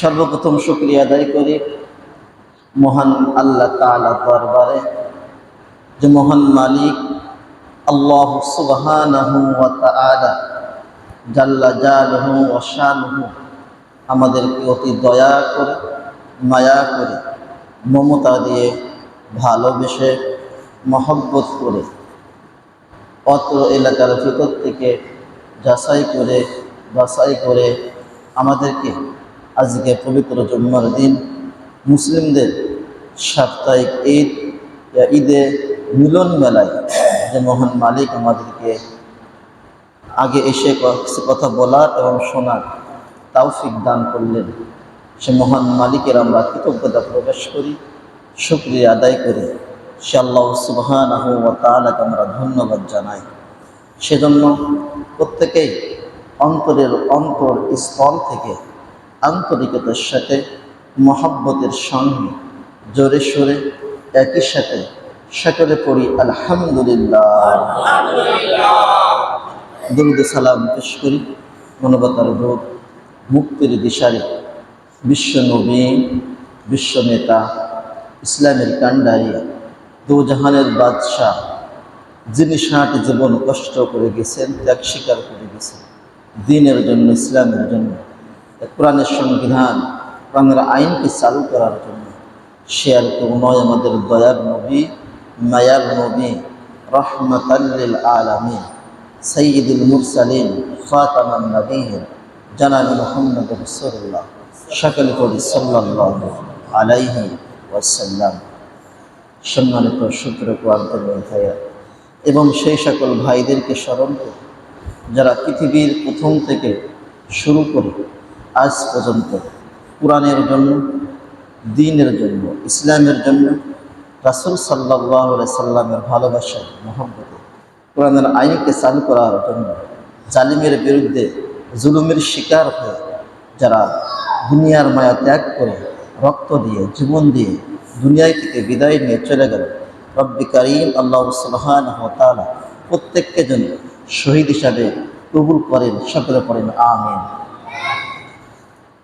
সর্বপ্রথম শুক্রিয়া আদায় করি। মহান আল্লাহ তাআলা দরবারে যে মহান মালিক আল্লাহ সুবহানাহু আমাদেরকে অতি দয়া করে, মায়া করে, মমতা দিয়ে ভালোবেসে, মহব্বত করে, অত্র এলাকার ভিতর থেকে যাচাই করে, বাছাই করে আমাদেরকে আজকে পবিত্র জুম্মার দিন মুসলিমদের সাপ্তাহিক ঈদ ঈদে মিলন মেলায় যে মহান মালিক আমাদেরকে আগে এসে কিছু কথা বলার এবং শোনার তাওফিক দান করলেন। সে মহান মালিকের আমরা কৃতজ্ঞতা প্রকাশ করি, শুক্রিয়া আদায় করি। সে আল্লাহ সুবহান তাআলাকে আমরা ধন্যবাদ জানাই। সেজন্য প্রত্যেকেই অন্তরের অন্তর স্থল থেকে আন্তরিকতার সাথে, মহাব্বতের সঙ্গে, জোরে সোরে, একই সাথে, সকলে পড়ি আলহামদুলিল্লাহ। দুরুদ সালাম পেশ করি, মানবতার দূত মুক্তির দিশারি, বিশ্ব নবী, বিশ্ব নেতা, ইসলামের কাণ্ডারি, দোজাহানের বাদশাহ, যিনি ষাট জীবন কষ্ট করে গেছেন, ত্যাগ স্বীকার করে গেছেন, দিনের জন্য, ইসলামের জন্য। কোরআনের সংবিধান, কোরআনের আইনকে চালু করার জন্য। সে আর নয়, আমাদের দয়ার নবী, মায়ার নবী রহমতাল্লিল আলমী সঈদুল মুরসালিন ফাতামান নবীন জানাবি মোহাম্মদ রসুল্লাহ সকল করি সাল্লাহ আলাইহি ওয়াসাল্লাম। সম্মানিত সূত্র কোয়ান্তর এবং সেই সকল ভাইদেরকে স্মরণ করি, যারা পৃথিবীর প্রথম থেকে শুরু করে আজ পর্যন্ত কোরআনের জন্য, দিনের জন্য, ইসলামের জন্য রাসুল সাল্লাহ সাল্লামের ভালোবাসা, মহব্বতে কোরআনের আইনকে চালু করার জন্য জালিমের বিরুদ্ধে জুলুমের শিকার হয়ে যারা দুনিয়ার মায়া ত্যাগ করে, রক্ত দিয়ে, জীবন দিয়ে দুনিয়ায় থেকে বিদায় নিয়ে চলে গেল, রব্বি করিম আল্লাহ সুলহান প্রত্যেককে যেন শহীদ হিসাবে কবুল করেন, সকলে করেন আমিন।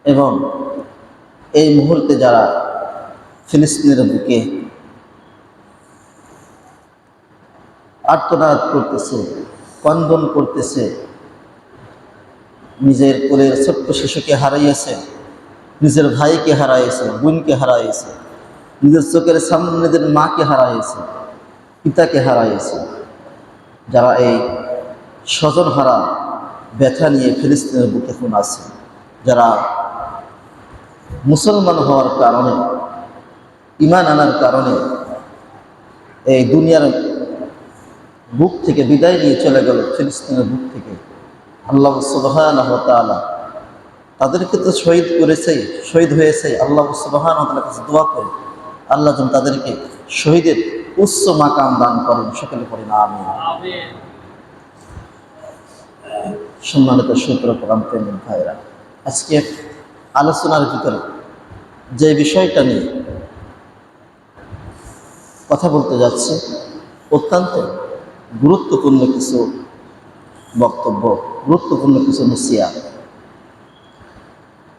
এবং এই মুহূর্তে যারা ফিলিস্তিনের বুকে আর্তনাদ করতেছে কন্দন করতেছে, নিজের কোলের ছোট্ট শিশুকে হারাইয়েছে, নিজের ভাইকে হারাইয়েছে, বোনকে হারাইয়েছে, নিজের চোখের সামনে নিজের মাকে হারাইয়েছে, পিতাকে হারাইয়েছে, যারা এই স্বজন হারা ব্যথা নিয়ে ফিলিস্তিনের বুকে এখন আছে, যারা মুসলমান হওয়ার কারণে ইমান আনার কারণে এই দুনিয়ার বুক থেকে বিদায় নিয়ে চলে গেল ফিলিস্তিনের বুক থেকে। আল্লাহ সুবাহান তালা তাদেরকে তো শহীদ করেছে, শহীদ হয়েছে। আল্লাহ সুবাহান কাছে দোয়া করে, আল্লাহ যেন তাদেরকে শহীদের উচ্চ মাকাম দান করেন। সকলে করেন আমি সম্মানিত সূত্র প্রধান প্রেমিক ভাইরা আজকে আলোচনার ভিতরে যে বিষয়টা নিয়ে কথা বলতে যাচ্ছে, অত্যন্ত গুরুত্বপূর্ণ কিছু বক্তব্য, গুরুত্বপূর্ণ কিছু নসিয়া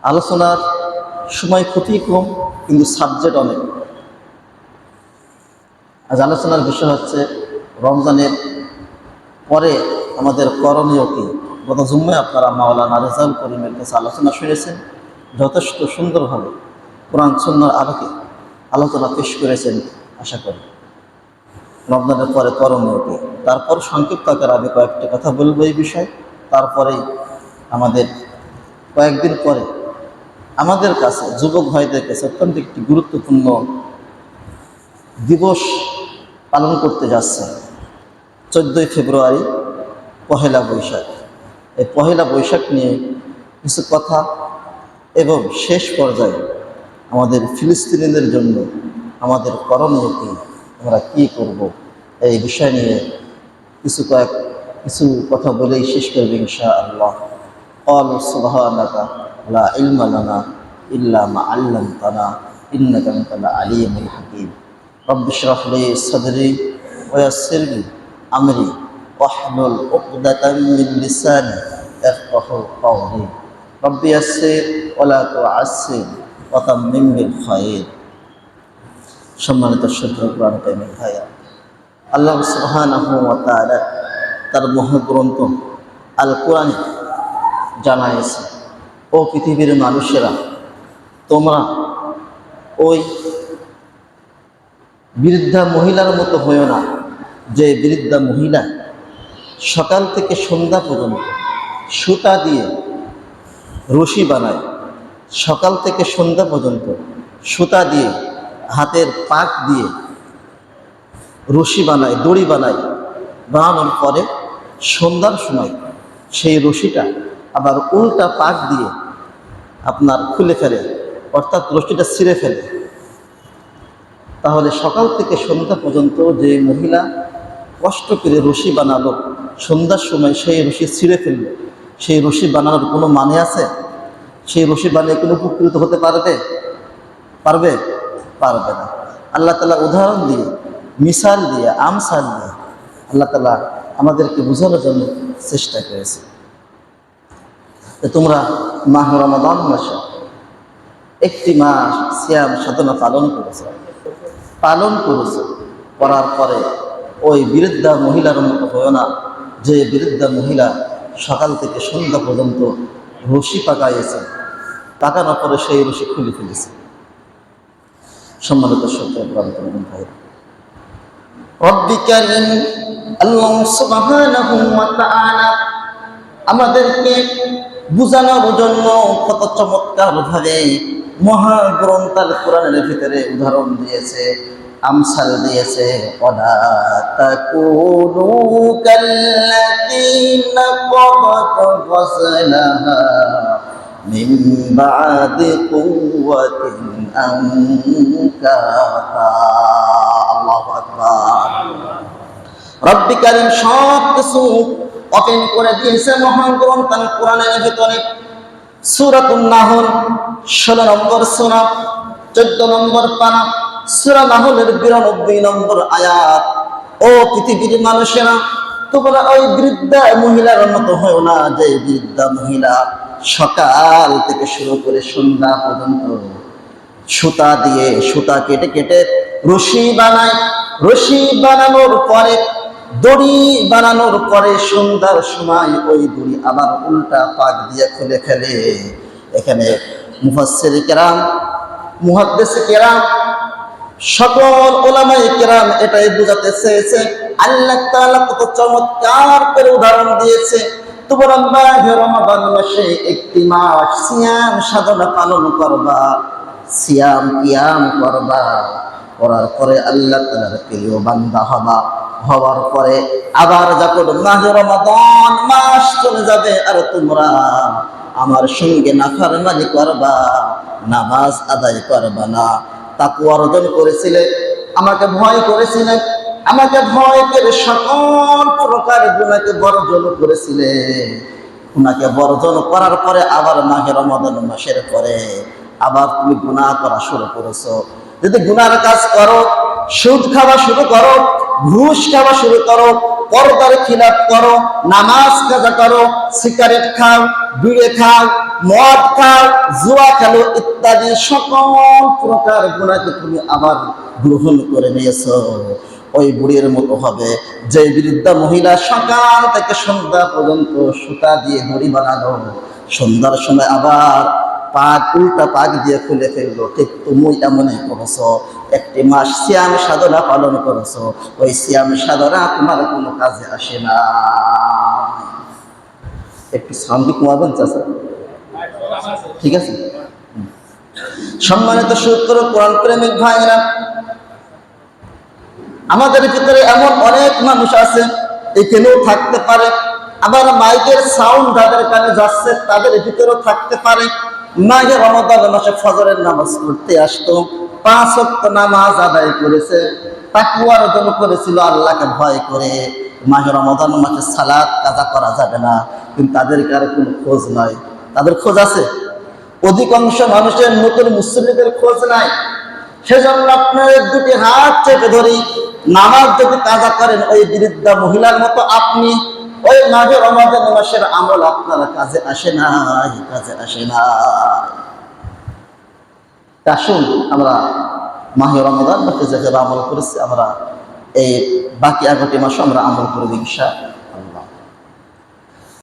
আলোচনার সময় ক্ষতি কম, কিন্তু সাবজেক্ট অনেক। আজ আলোচনার বিষয় হচ্ছে রমজানের পরে আমাদের করণীয় কি? গত জুম্মায় আপনারা মাওলানা রেজাউল করিমের কাছে আলোচনা শুনেছেন, যথেষ্ট সুন্দরভাবে। কোরআন সুন্নার আলোকে আলোচনা পেশ করেছেন আশা করি। রমজানের পরে করণীয় কি তারপর সংক্ষিপ্ত আকারে আমি কয়েকটা কথা বলব এই বিষয়ে। তারপরেই আমাদের কয়েকদিন পরে আমাদের কাছে, যুবক ভাইদের কাছে অত্যন্ত একটি গুরুত্বপূর্ণ দিবস পালন করতে যাচ্ছে। চোদ্দোই ফেব্রুয়ারি, পহেলা বৈশাখ। এই পহেলা বৈশাখ নিয়ে কিছু কথা এবং শেষ পর্যায়ে আমাদের ফিলিস্তিনিদের জন্য আমাদের করণীয় কী আমরা কী করব এই বিষয় নিয়ে কিছু কয়েক কিছু কথা বলেই শেষ করবে ইনশা আল্লাহ قال سبحانك لا علم لنا إلا ما علمتنا إنك أنت العليم الحكيم رب اشرح لي صدري ويسر لي أمري واحلل عقدة من لساني يفقه قولي রব্বি আসির ওলা তো সম্মানিত প্রেমিক ভাইয়া, আল্লাহ ওয়া তার মহাগ্রন্থ আল কোরআন জানাইছে ও পৃথিবীর মানুষেরা, তোমরা ওই বৃদ্ধা মহিলার মতো হইও না, যে বৃদ্ধা মহিলা সকাল থেকে সন্ধ্যা পর্যন্ত সুতা দিয়ে রশি বানায় সকাল থেকে সন্ধ্যা পর্যন্ত সুতা দিয়ে, হাতের পাক দিয়ে রশি বানায়, দড়ি বানায়। বানানোর পরে সন্ধ্যার সময় সেই রশিটা আবার উল্টা পাক দিয়ে আপনার খুলে ফেলে, অর্থাৎ রশিটা ছিঁড়ে ফেলে। তাহলে সকাল থেকে সন্ধ্যা পর্যন্ত যে মহিলা কষ্ট করে রশি বানালো, সন্ধ্যার সময় সেই রশি ছিঁড়ে ফেলল। সেই রশি বানানোর কোনো মানে আছে? সেই রশি বানিয়ে কোনো উপকৃত হতে পারবে? পারবে? পারবে না। আল্লাহ তালা উদাহরণ দিয়ে মিসাল দিয়ে, আমসাল দিয়ে আল্লাহ তালা আমাদেরকে বোঝানোর জন্য চেষ্টা করেছে। তোমরা মাহ রমাদান মাসে একটি মাস সিয়াম সাধনা পালন করেছে। পালন করেছে, করার পরে ওই বৃদ্ধা মহিলার মতো হয় না, যে বৃদ্ধা মহিলা সকাল থেকে সন্ধ্যা পর্যন্ত রশি পাকাইয়েছে পাকানোর পরে সেই রশি খুলে ফেলেছে। সম্মানিত সত্য আমাদেরকে বুঝানোর জন্য কত চমৎকার ভাবে মহাগ্রন্থাল কোরআনের ভিতরে উদাহরণ দিয়েছে। আমসাল দিয়েছে, ওলা সব কিছু করে দিয়েছে, মহান গ্রন্থ কোরআনের ভিতরে। সুরাতুন নাহল, ষোলো নম্বর সোনা চোদ্দ নম্বর পানা। সুরা নাহলের বিরানব্বই নম্বর আয়াত। ও পৃথিবীর মানুষেরা, তোমরা ওই বৃদ্ধা মহিলার মতো হয় না যে বৃদ্ধা মহিলা সকাল থেকে শুরু করে সন্ধ্যা পর্যন্ত সুতা দিয়ে সুতা কেটে কেটে রশি বানায়। রশি বানানোর পরে, দড়ি বানানোর পরে সন্ধ্যার সময় ওই দড়ি আবার উল্টা পাক দিয়ে খুলে ফেলে। এখানে মুফাসসির কেরাম, মুহাদ্দিস কেরাম সকল ওলামাই কেরাম এটাই বোঝাতে চেয়েছে। আল্লাহ তাআলা কত চমৎকার করে উদাহরণ দিয়েছে। রমাদান মাসে একটি মাস সিয়াম সাধনা পালন করবা। সিয়াম কিয়াম করবা। করার পরে আল্লাহ তাআলার প্রিয় বান্দা হবা। হওয়ার পরে আবার যখন মাহে রমাদান মাস চলে যাবে, আর তোমরা আমার সঙ্গে নাফারমানি করবা। নামাজ আদায় করবা না। তাকু অর্জন করেছিলে, আমাকে ভয় করেছিলে, আমাকে ভয় করে সকল প্রকার গুণাকে বর্জন করেছিলে। ওনাকে বর্জন করার পরে আবার মাহে রমাদান মাসের পরে আবার তুমি গুণা করা শুরু করেছ। যদি গুনার কাজ করো, সুদ খাওয়া শুরু করো ঘুষ খাওয়া শুরু করো, পর্দার খিলাপ করো, নামাজ কাজা করো, সিগারেট খাও, বিড়ে খাও, মদ খাও, জুয়া খেলো ইত্যাদি সকল প্রকার গুণাকে তুমি আবার গ্রহণ করে নিয়েছো। ওই বুড়ির মতো হবে, যে বৃদ্ধা মহিলা সকাল থেকে সন্ধ্যা পর্যন্ত সুতা দিয়ে দড়ি বানালো, সন্ধ্যার সময় আবার পাক, উল্টা পাক দিয়ে খুলে ফেলল। ঠিক তুমি এমনই করেছ। একটি মাস সিয়াম সাধনা পালন করেছ। ওই সিয়াম সাধনা তোমার কোনো কাজে আসে না। একটু সামনে কমাবেন চাষা ঠিক আছে? সম্মানিত সূত্র কোরআন প্রেমিক ভাইরা আমাদের ভিতরে এমন অনেক মানুষ আছে, এখানেও থাকতে পারে। আবার মাইকের সাউন্ড যাদের কানে যাচ্ছে, তাদের ভিতরেও থাকতে পারে। মাঝে রমদান মাসে ফজরের নামাজ পড়তে আসতো, পাঁচ ওয়াক্ত নামাজ আদায় করেছে তাকুয়া অর্জন করেছিল আল্লাহকে ভয় করে। মাঝে রমদান মাসে সালাদ কাজা করা যাবে না, কিন্তু তাদের কারও কোনো খোঁজ নাই। তাদের খোঁজ আছে? অধিকাংশ মানুষের নতুন মুসলিমদের খোঁজ নাই। সেজন্য আপনার দুটি হাত চেপে ধরি, নামাজ যদি কাজা করেন ওই বৃদ্ধা মহিলার মতো আপনি ওই মাঘে রমাদান মাসের আমল আপনার কাজে আসে নাই, কাজে আসে না আসুন আমরা মাহে রমাদান মাসে যেভাবে আমল করেছি, আমরা এই বাকি এগারোটি মাসে আমরা আমল করে দিই ইনশা